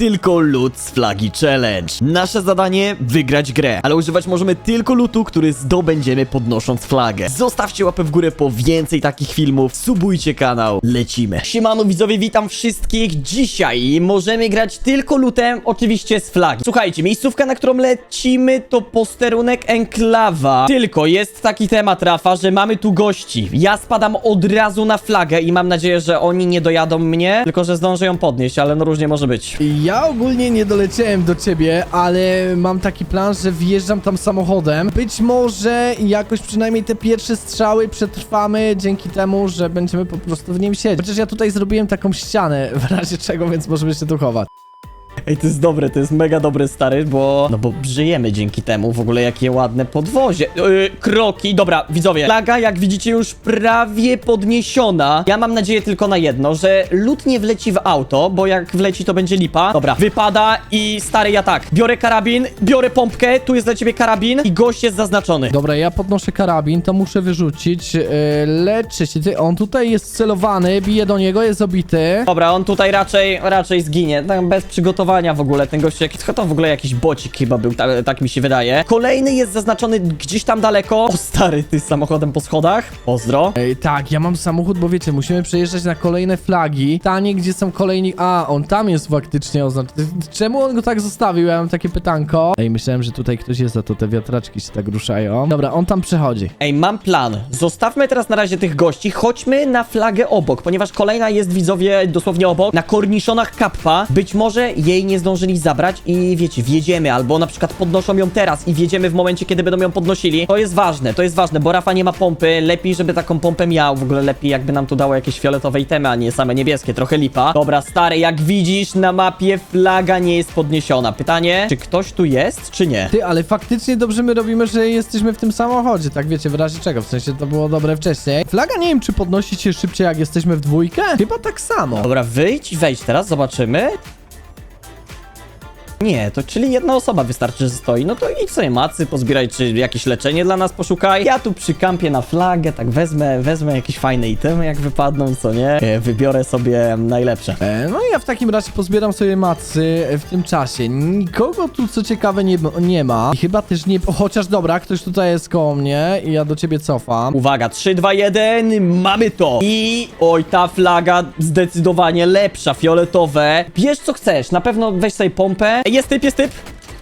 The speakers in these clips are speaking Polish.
Tylko loot z flagi challenge. Nasze zadanie wygrać grę, ale używać możemy tylko lootu, który zdobędziemy podnosząc flagę. Zostawcie łapę w górę po więcej takich filmów, subujcie kanał, lecimy. Siemano widzowie, witam wszystkich. Dzisiaj możemy grać tylko lootem, oczywiście z flagi. Słuchajcie, miejscówka, na którą lecimy to posterunek Enklawa. Tylko jest taki temat, Rafa, że mamy tu gości. Ja spadam od razu na flagę i mam nadzieję, że oni nie dojadą mnie, tylko że zdążę ją podnieść, ale no różnie może być. Ja ogólnie nie doleciałem do ciebie, ale mam taki plan, że wjeżdżam tam samochodem. Być może jakoś przynajmniej te pierwsze strzały przetrwamy dzięki temu, że będziemy po prostu w nim siedzieć. Chociaż ja tutaj zrobiłem taką ścianę w razie czego, więc możemy się tu chować. Ej, to jest dobre, to jest mega dobre, stary, bo... No bo żyjemy dzięki temu, w ogóle jakie ładne podwozie. Yy, kroki, dobra, widzowie. Flaga, jak widzicie, już prawie podniesiona. Ja mam nadzieję tylko na jedno, że lód nie wleci w auto, bo jak wleci, to będzie lipa. Dobra, wypada i stary, ja tak. Biorę karabin, biorę pompkę, tu jest dla ciebie karabin i gość jest zaznaczony. Dobra, ja podnoszę karabin, to muszę wyrzucić. Yy, leczy się. Ty, on tutaj jest celowany, bije do niego, jest obity. Dobra, on tutaj raczej, raczej zginie. Tam bez przygotowania w ogóle. Ten gość jakiś, to w ogóle jakiś bocik chyba był, tak, tak mi się wydaje. Kolejny jest zaznaczony gdzieś tam daleko. O stary, ty z samochodem po schodach. Pozdro. Ej, tak, ja mam samochód, bo wiecie, musimy przejeżdżać na kolejne flagi. Tanie, gdzie są kolejni... A, on tam jest faktycznie oznaczony. Czemu on go tak zostawił? Ja mam takie pytanko. Ej, myślałem, że tutaj ktoś jest, a to te wiatraczki się tak ruszają. Dobra, on tam przechodzi. Ej, mam plan. Zostawmy teraz na razie tych gości. Chodźmy na flagę obok, ponieważ kolejna jest widzowie dosłownie obok. Na korniszonach kappa. Być może jej nie zdążyli zabrać i wiecie, wjedziemy, albo na przykład podnoszą ją teraz i wjedziemy w momencie, kiedy będą ją podnosili. To jest ważne, to jest ważne, bo Rafa nie ma pompy. Lepiej, żeby taką pompę miał. W ogóle lepiej, jakby nam tu dało jakieś fioletowe itemy, a nie same niebieskie. Trochę lipa. Dobra, stary, jak widzisz, na mapie flaga nie jest podniesiona. Pytanie, czy ktoś tu jest, czy nie? Ty, ale faktycznie dobrze my robimy, że jesteśmy w tym samochodzie, tak wiecie, w razie czego, w sensie to było dobre wcześniej. Flaga nie wiem, czy podnosi się szybciej, jak jesteśmy w dwójkę? Chyba tak samo. Dobra, wyjdź i wejdź teraz, zobaczymy. Nie, to czyli jedna osoba wystarczy, że stoi. No to idź sobie macy, pozbieraj, czy jakieś leczenie dla nas poszukaj. Ja tu przy kampie na flagę, tak wezmę, wezmę jakieś fajne itemy, jak wypadną, co nie? E, Wybiorę sobie najlepsze. E, no i ja w takim razie pozbieram sobie macy w tym czasie. Nikogo tu co ciekawe nie, nie ma. I chyba też nie... O, chociaż dobra, ktoś tutaj jest koło mnie i ja do ciebie cofam. Uwaga, 3, 2, 1, mamy to! I oj, ta flaga zdecydowanie lepsza, fioletowe. Bierz co chcesz, na pewno weź sobie pompę. Jest typ, jest typ.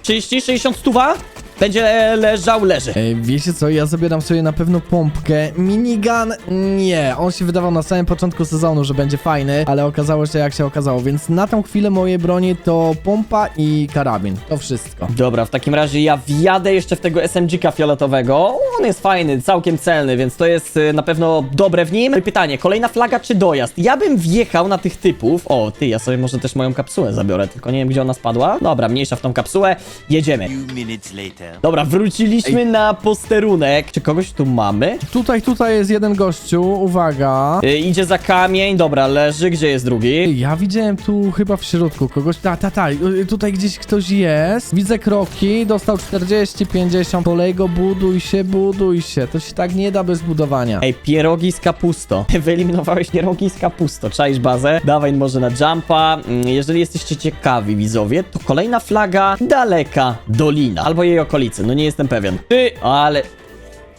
30, 60, stuwa. Będzie leżał, leży. E, wiecie co, ja zabieram sobie na pewno pompkę. Minigun, nie. On się wydawał na samym początku sezonu, że będzie fajny, ale okazało się jak się okazało, więc na tą chwilę moje bronie to pompa i karabin. To wszystko. Dobra, w takim razie ja wjadę jeszcze w tego SMG-ka fioletowego. On jest fajny, całkiem celny, więc to jest y, na pewno dobre w nim. No pytanie, kolejna flaga czy dojazd? Ja bym wjechał na tych typów. O, ty, ja sobie może też moją kapsułę zabiorę, tylko nie wiem gdzie ona spadła. Dobra, mniejsza w tą kapsułę. Jedziemy. few minutes later. Dobra, wróciliśmy na posterunek. Czy kogoś tu mamy? Tutaj, tutaj jest jeden gościu, uwaga. Y, idzie za kamień, dobra, leży. Gdzie jest drugi? Ja widziałem tu chyba w środku kogoś. Ta, ta, ta. y, Tutaj gdzieś ktoś jest. Widzę kroki. Dostał 40, 50. Kolego, buduj się, buduj się. To się tak nie da bez budowania. Ej, pierogi z kapusto. Wyeliminowałeś pierogi z kapusto. Czaisz bazę? Dawaj może na jumpa. Mm, Jeżeli jesteście ciekawi, widzowie, to kolejna flaga daleka dolina. Albo jej okolicy, no nie jestem pewien. Ty, ale...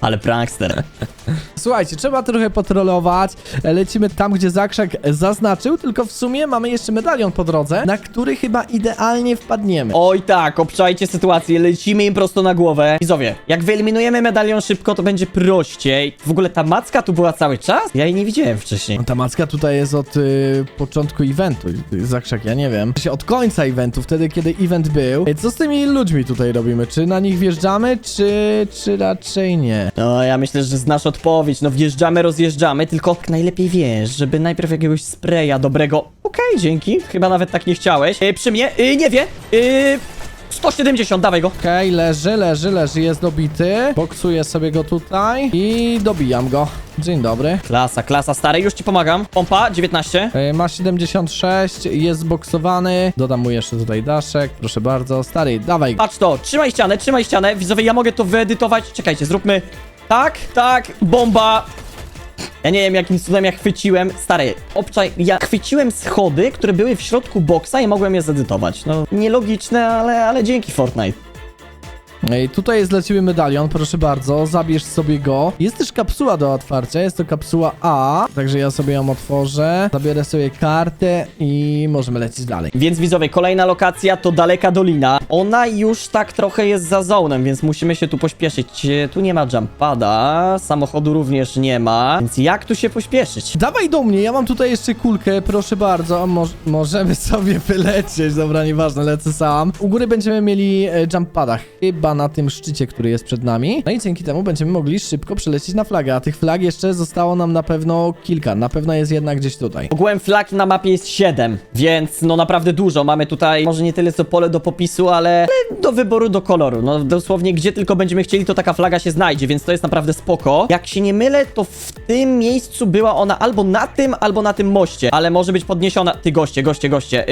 Ale prankster. Słuchajcie, trzeba trochę potrolować. Lecimy tam, gdzie Zakrzak zaznaczył, tylko w sumie mamy jeszcze medalion po drodze, na który chyba idealnie wpadniemy. Oj tak, obczajcie sytuację, lecimy im prosto na głowę. Widzowie, jak wyeliminujemy medalion szybko, to będzie prościej. W ogóle ta macka tu była cały czas? Ja jej nie widziałem wcześniej. No, Ta macka tutaj jest od y, początku eventu. Zakrzak, ja nie wiem. Od końca eventu, wtedy kiedy event był. Co z tymi ludźmi tutaj robimy? Czy na nich wjeżdżamy, czy, czy raczej nie? No, ja myślę, że znasz odpowiedź. No, wjeżdżamy, rozjeżdżamy, tylko najlepiej wiesz, żeby najpierw jakiegoś spraya dobrego. Okej, dzięki. Chyba nawet tak nie chciałeś. E, przy mnie, e, nie wie. E, 170, dawaj go. Okej, leży, leży, leży, jest dobity. Boksuję sobie go tutaj i dobijam go. Dzień dobry. Klasa, klasa, stary, już ci pomagam. Pompa, 19. E, Ma 76, jest zboksowany. Dodam mu jeszcze tutaj daszek, proszę bardzo. Stary, dawaj. Patrz to, trzymaj ścianę, trzymaj ścianę. Widzowie, ja mogę to wyedytować. Czekajcie, zróbmy tak, tak, bomba. Ja nie wiem jakim cudem ja chwyciłem, stary, obczaj, ja chwyciłem schody, które były w środku boksa i mogłem je zedytować. No, nielogiczne, ale, ale dzięki Fortnite. Ej, tutaj jest dla ciebie medalion, proszę bardzo, zabierz sobie go. Jest też kapsuła do otwarcia, jest to kapsuła A, także ja sobie ją otworzę, zabiorę sobie kartę i możemy lecieć dalej. Więc widzowie, kolejna lokacja to daleka dolina. Ona już tak trochę jest za zonem, więc musimy się tu pośpieszyć. Tu nie ma jumpada, samochodu również nie ma, więc jak tu się pośpieszyć? Dawaj do mnie, ja mam tutaj jeszcze kulkę, proszę bardzo, możemy sobie wylecieć, dobra, nieważne, lecę sam. U góry będziemy mieli e, jump pada, chyba na tym szczycie, który jest przed nami. No i dzięki temu będziemy mogli szybko przelecieć na flagę, a tych flag jeszcze zostało nam na pewno kilka, na pewno jest jedna gdzieś tutaj. Ogółem flag na mapie jest 7, więc no naprawdę dużo. Mamy tutaj może nie tyle co pole do popisu, ale ale do wyboru do koloru. No dosłownie gdzie tylko będziemy chcieli, to taka flaga się znajdzie, więc to jest naprawdę spoko. Jak się nie mylę, to w tym miejscu była ona albo na tym, albo na tym moście, ale może być podniesiona. Ty goście, goście, goście.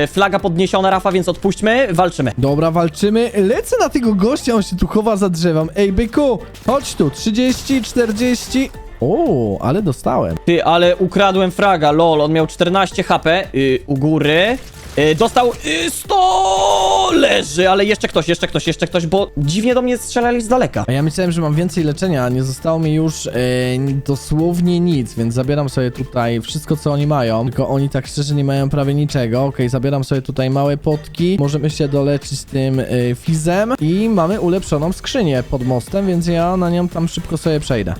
Yy, flaga podniesiona, Rafa, więc odpuśćmy, walczymy. Dobra, walczymy. Lecę na tego gościa, on się tu chowa za drzewem. Ej, byku, chodź tu. 30, 40. O, ale dostałem. Ty, ale ukradłem fraga, lol, on miał 14 HP, yy, u góry. Yy, dostał yy, 100! Leży, ale jeszcze ktoś, jeszcze ktoś, jeszcze ktoś, bo dziwnie do mnie strzelali z daleka. A ja myślałem, że mam więcej leczenia, a nie zostało mi już e, dosłownie nic, więc zabieram sobie tutaj wszystko, co oni mają. Tylko oni tak szczerze nie mają prawie niczego. Okej, zabieram sobie tutaj małe potki. Możemy się doleczyć tym e, fizem. I mamy ulepszoną skrzynię pod mostem, więc ja na nią tam szybko sobie przejdę.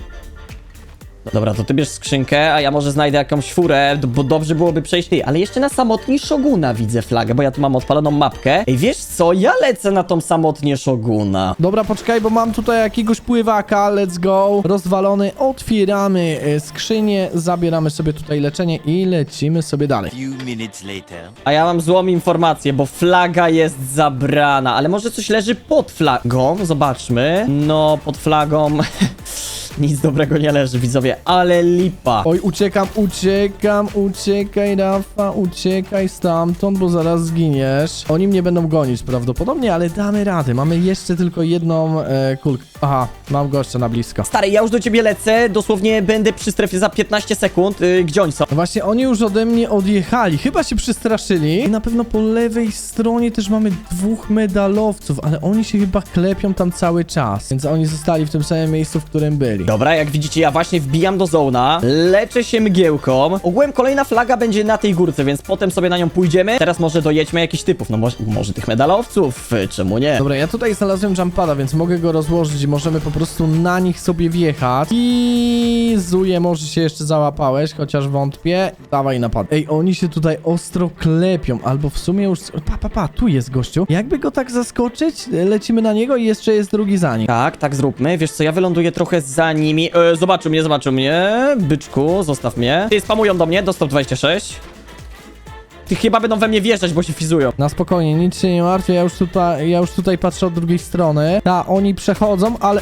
Dobra, to ty bierz skrzynkę, a ja może znajdę jakąś furę, bo dobrze byłoby przejść ty. Ale jeszcze na samotni Shoguna widzę flagę, bo ja tu mam odpaloną mapkę. Ej, wiesz co, ja lecę na tą samotnię Shoguna. Dobra, poczekaj, bo mam tutaj jakiegoś pływaka, let's go. Rozwalony, otwieramy e, skrzynię, zabieramy sobie tutaj leczenie i lecimy sobie dalej. Few minutes later. A ja mam złą informację, bo flaga jest zabrana, ale może coś leży pod flagą? Zobaczmy. No, pod flagą... Nic dobrego nie leży, widzowie, ale lipa. Oj, uciekam, uciekam, uciekaj, Rafa, uciekaj stamtąd, bo zaraz zginiesz. Oni mnie będą gonić prawdopodobnie, ale damy radę. Mamy jeszcze tylko jedną e, kulkę. Aha, mam gościa na blisko. Stary, ja już do ciebie lecę, dosłownie będę przy strefie za 15 sekund. Yy, gdzie oni są? No Właśnie oni już ode mnie odjechali, chyba się przestraszyli. I na pewno po lewej stronie też mamy dwóch medalowców, ale oni się chyba klepią tam cały czas. Więc oni zostali w tym samym miejscu, w którym byli. Dobra, jak widzicie, ja właśnie wbijam do zona, leczę się mgiełką. Ogółem kolejna flaga będzie na tej górce, więc potem sobie na nią pójdziemy. Teraz może dojedźmy jakichś typów, no może, może tych medalowców, y, czemu nie? Dobra, ja tutaj znalazłem jumpada, więc mogę go rozłożyć i możemy po prostu na nich sobie wjechać. I Zuje, może się jeszcze załapałeś, chociaż wątpię. Dawaj napad. Ej, oni się tutaj ostro klepią, albo w sumie już... Pa, pa, pa, tu jest gościu. Jakby go tak zaskoczyć, lecimy na niego i jeszcze jest drugi za nim. Tak, tak zróbmy. Wiesz co, ja wyląduję trochę za nimi. E, zobaczył mnie, zobaczył mnie. Byczku, zostaw mnie. Ty spamują do mnie, dostał 26. Ty chyba będą we mnie wjeżdżać, bo się fizują. Na spokojnie, nic się nie martwię, ja już tutaj, ja już tutaj patrzę od drugiej strony. Ta, oni przechodzą, ale...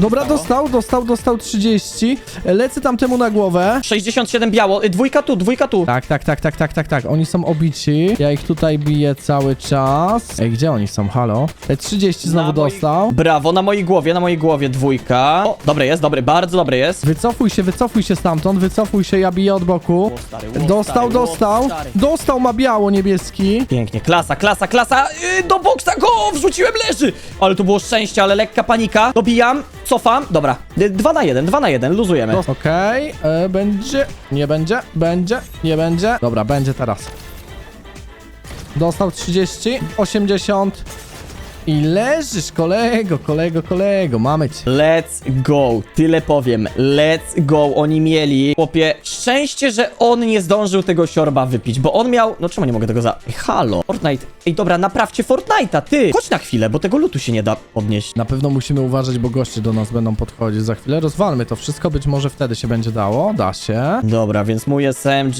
Dobra, dostał, dostał, dostał 30. Lecę tam temu na głowę. 67 biało, y, dwójka tu, dwójka tu. Tak, tak, tak, tak, tak, tak, tak. Oni są obici. Ja ich tutaj biję cały czas. Ej, gdzie oni są? Halo? E, 30 znowu Na moich- dostał. Brawo, na mojej głowie, na mojej głowie dwójka. O, dobry jest, dobry, bardzo dobry jest. Wycofuj się, wycofuj się stamtąd, wycofuj się, ja biję od boku. Ło, stary, ło, Dostał, stary, ło, dostał. stary. Dostał ma biało, niebieski. Pięknie, klasa, klasa, klasa. Yy, do boksa go wrzuciłem, leży. Ale to było szczęście, ale lekka panika. Dobijam, cofam. Dobra, dwa na jeden, dwa na jeden, luzujemy. Dos- Okej, e, będzie, nie będzie, będzie, nie będzie. Dobra, będzie teraz. Dostał 30, 80 i leżysz, kolego, kolego, kolego, mamy cię. Let's go, tyle powiem. Let's go, oni mieli. Chłopie, szczęście, że on nie zdążył tego siorba wypić, bo on miał. No czemu nie mogę tego za. Ej, halo, Fortnite. Ej, dobra, naprawcie Fortnite'a, ty. Chodź na chwilę, bo tego lutu się nie da podnieść. Na pewno musimy uważać, bo goście do nas będą podchodzić za chwilę. Rozwalmy to wszystko, być może wtedy się będzie dało, da się. Dobra, więc mój SMG,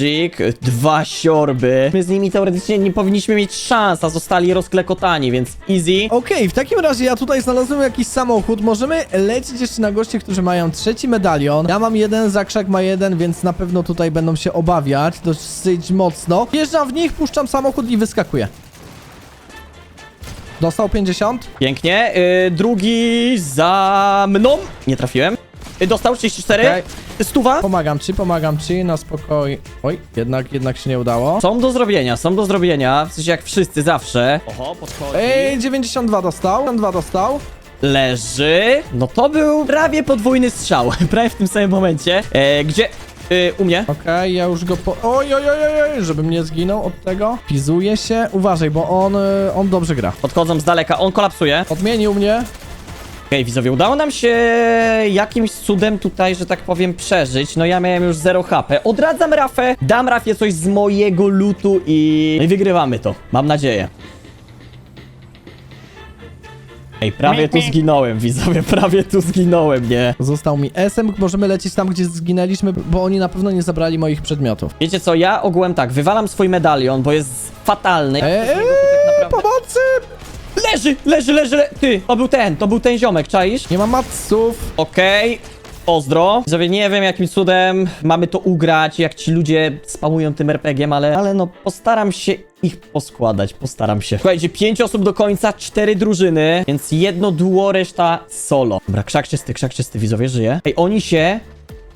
dwa siorby. My z nimi teoretycznie nie powinniśmy mieć szans, a zostali rozklekotani, więc easy. Okej, w takim razie ja tutaj znalazłem jakiś samochód. Możemy lecieć jeszcze na goście, którzy mają trzeci medalion. Ja mam jeden, Zakrzak ma jeden, więc na pewno tutaj będą się obawiać dosyć mocno. Wjeżdżam w nich, puszczam samochód i wyskakuję. Dostał 50. Pięknie. Yy, drugi za mną. Nie trafiłem. Y, Dostał 34. Okej. Stuwa. Pomagam ci, pomagam ci, na spokoj. Oj, jednak, jednak się nie udało. Są do zrobienia, są do zrobienia. W sensie jak wszyscy zawsze. Oho, podchodzi. Ej, 92 dostał, 92 dostał. Leży. No to był prawie podwójny strzał. prawie w tym samym momencie. E, gdzie? Y, u mnie. Okej, ja już go po... Oj, oj, oj, oj, oj, żebym nie zginął od tego. Pizuje się. Uważaj, bo on, y, on dobrze gra. Podchodzą z daleka, on kolapsuje. Odmienił mnie. Okej, widzowie, udało nam się jakimś cudem tutaj, że tak powiem, przeżyć. No ja miałem już 0 HP. Odradzam Rafę, dam Rafie coś z mojego lutu i... no i wygrywamy to. Mam nadzieję. Ej, prawie tu zginąłem, widzowie, prawie tu zginąłem, nie? Został mi SM, możemy lecieć tam, gdzie zginęliśmy, bo oni na pewno nie zabrali moich przedmiotów. Wiecie co, ja ogółem tak, wywalam swój medalion, bo jest fatalny. Eee, Tak pomocy! Leży, leży, leży, le... Ty, to był ten, to był ten ziomek, czaisz? Nie ma matsów. Okej, pozdro. Widzowie, nie wiem jakim cudem mamy to ugrać, jak ci ludzie spamują tym RPG-iem, ale, ale no postaram się ich poskładać, postaram się. Słuchajcie, pięć osób do końca, cztery drużyny, więc jedno duo, reszta solo. Dobra, krzak czysty, krzak czysty, widzowie, żyje. Ej, oni się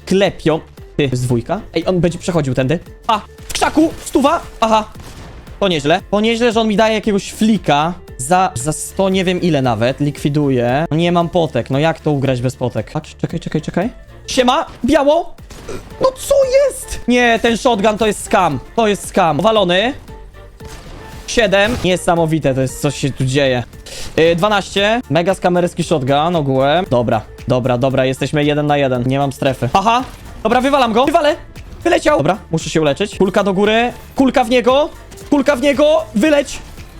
klepią. Ty, jest dwójka? Ej, on będzie przechodził tędy. A, w krzaku, stuwa, aha. To nieźle. To nieźle, że on mi daje jakiegoś flika. Za, za 100 nie wiem ile nawet. Likwiduje. No nie mam potek. No jak to ugrać bez potek? Patrz, czekaj, czekaj, czekaj. Siema, biało. No co jest? Nie, ten shotgun to jest scam. To jest scam. Walony. 7. Niesamowite to jest, co się tu dzieje. Yy, 12. Mega skamerski shotgun ogółem. Dobra, dobra, dobra, jesteśmy jeden na jeden. Nie mam strefy. Aha. Dobra, wywalam go. Wywalę. Wyleciał. Dobra, muszę się uleczyć. Kulka do góry. Kulka w niego. Kulka w niego. Wyleć.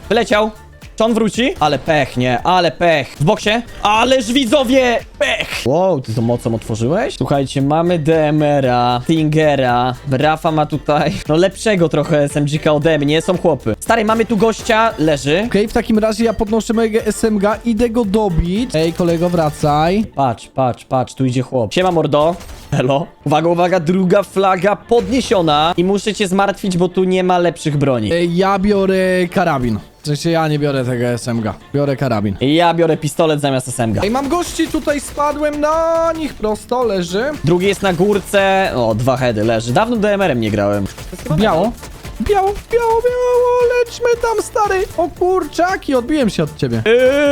Wyleciał. Czy on wróci? Ale pech, nie, ale pech. W boksie? Ależ widzowie, pech. Wow, ty to mocą otworzyłeś? Słuchajcie, mamy DMR-a, Stingera, Rafa ma tutaj, no lepszego trochę SMG-ka ode mnie, są chłopy. Stary, mamy tu gościa, leży. Okej, w takim razie ja podnoszę mojego SMG, idę go dobić. Ej, kolego, wracaj. Patrz, patrz, patrz, tu idzie chłop. Siema mordo. Hello. Uwaga, uwaga, druga flaga podniesiona. I muszę cię zmartwić, bo tu nie ma lepszych broni. Ej, ja biorę karabin. W sensie ja nie biorę tego SMG. Biorę karabin. Ja biorę pistolet zamiast SMG. Ej, mam gości, tutaj spadłem na nich prosto, leży. Drugi jest na górce. O, dwa heady leży. Dawno DMR-em nie grałem. Biało. Biało, biało, biało, lećmy tam, stary. O kurczaki, odbiłem się od ciebie.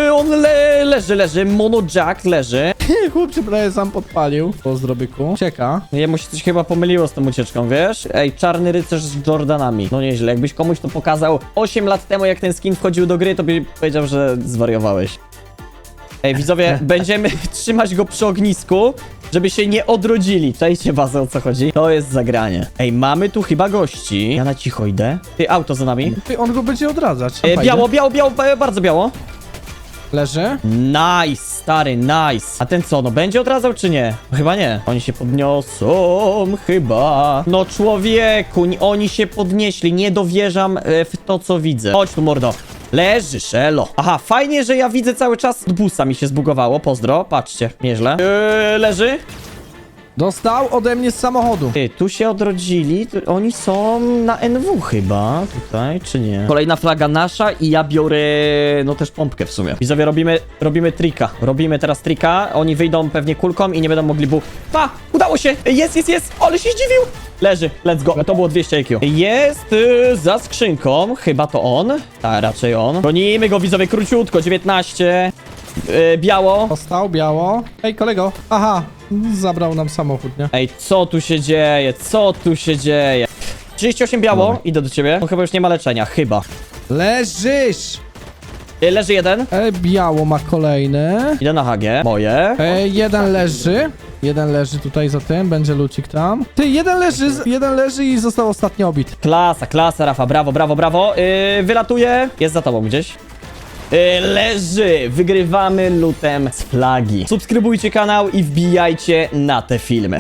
Yy, on le leży, leży. Mono Jack leży. Chłop się prawie sam podpalił. Pozdro, byku. Cieka. Jemu się coś chyba pomyliło z tą ucieczką, wiesz? Ej, czarny rycerz z Jordanami. No nieźle. Jakbyś komuś to pokazał 8 lat temu, jak ten skin wchodził do gry, to by powiedział, że zwariowałeś. Ej, widzowie, będziemy trzymać go przy ognisku, żeby się nie odrodzili. Czajcie bazę, o co chodzi? To jest zagranie. Ej, mamy tu chyba gości. Ja na cicho idę. Ty, auto za nami. Ty, on go będzie odradzać. E, Fajnie. biało, biało, biało, bardzo biało. Leży. Nice, stary, nice. A ten co, no będzie odradzał czy nie? Chyba nie. Oni się podniosą, chyba. No człowieku, ni- oni się podnieśli. Nie dowierzam e, w to, co widzę. Chodź tu, mordo. Leży, szelo. Aha, fajnie, że ja widzę cały czas. Busa mi się zbugowało, pozdro. Patrzcie, nieźle. Eee, leży. Dostał ode mnie z samochodu. Ty, tu się odrodzili. Tu, oni są na NW chyba, tutaj, czy nie? Kolejna flaga nasza i ja biorę, no też pompkę w sumie. Widzowie, robimy, robimy trika. Robimy teraz trika. Oni wyjdą pewnie kulką i nie będą mogli bu... Pa! Udało się! Jest, jest, jest! Ale się zdziwił! Leży, let's go. To było 200 IQ. Jest y, za skrzynką, chyba to on. Tak, raczej on. Gonimy go, widzowie, króciutko, 19. Y, biało. Dostał, biało. Ej, kolego. Aha, zabrał nam samochód, nie? Ej, co tu się dzieje? Co tu się dzieje? 38 biało, Dobra. idę do ciebie. No chyba już nie ma leczenia, chyba. Leżysz! Y, Leży jeden. E, biało ma kolejne. Idę na HG. Moje. E, jeden leży. Jeden leży tutaj za tym, będzie lucik tam. Ty, jeden leży, z- jeden leży i został ostatnio obit. Klasa, klasa, Rafa, brawo, brawo, brawo. Yy, wylatuje. Jest za tobą gdzieś. Yy, leży. Wygrywamy lutem z flagi. Subskrybujcie kanał i wbijajcie na te filmy.